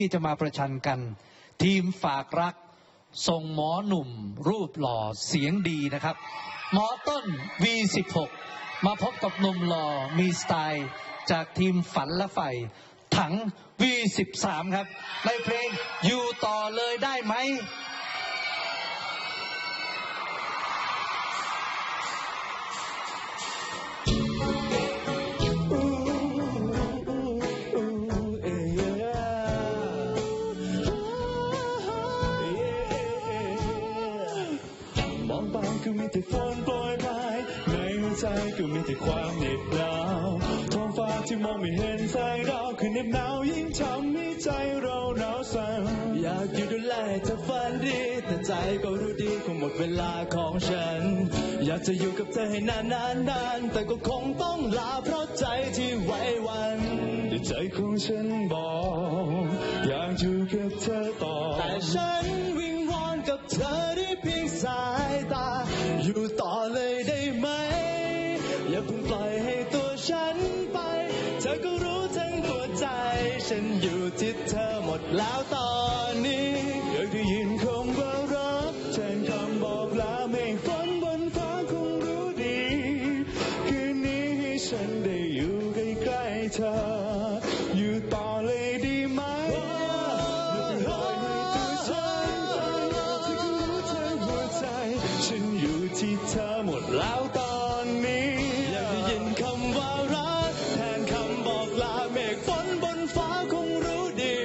ที่จะมาประชันกัน ทีมฝากรักส่งหมอหนุ่ม รูปหล่อเสียงดีนะครับ หมอต้น V16 มาพบกับหนุ่มหล่อมีสไตล์จากทีมฝันและไฟถัง V13 ครับ ในเพลงอยู่ต่อเลยได้ไหมม แต่ฝนโปรยปลายในหัวใจก็มีแต่ความเหน็บหนาวท้องฟ้าที่มองไม่เห็นแสงดาวคือเหน็บหนาวยิ่งทำให้ใจเราหนาวสั่นอยากอยู่ดูแลเธอฝันดี แต่ใจก็รู้ดีคงหมดเวลาของฉัน อยากจะอยู่กับเธอให้นานนานนานแต่ก็คงต้องลาเพราะใจที่ไหวหวันแต่ใจของฉันบอก อยากอยู่กับเธอต่อ แต่ฉันวิงวอนกับเธอ อยู่ต่อเลยได้ไหม อย่าเพิ่งปล่อยให้ตัวฉันไป เธอก็รู้ทั้งตัวใจ ฉันอยู่ที่เธอหมดแล้วตอนนี้อยากได้ยินคำว่ารักแทนคำบอกลาเมฆฝนบนฟ้าคงรู้ดี คืนนี้ให้ฉันได้อยู่ใกล้ๆเธอ แล้วตอนนี้ อยากได้ยินคำว่ารัก แทนคำบอกลาเมฆฝนบนฟ้าคงรู้ดี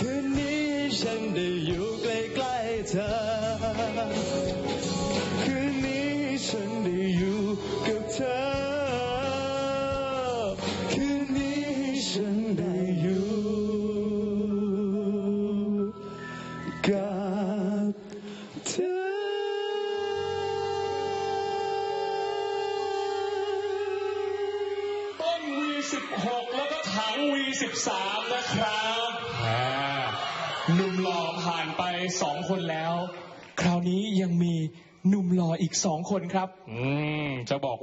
คืนนี้ฉันได้อยู่ใกล้ๆเธอ V16 แล้วก็ถัง V13 นะครับอ่าหนุ่มหล่อผ่านไปสองคนแล้ว คราวนี้ยังมีหนุ่มหล่ออีกสองคนครับ อืม จะบอกว่า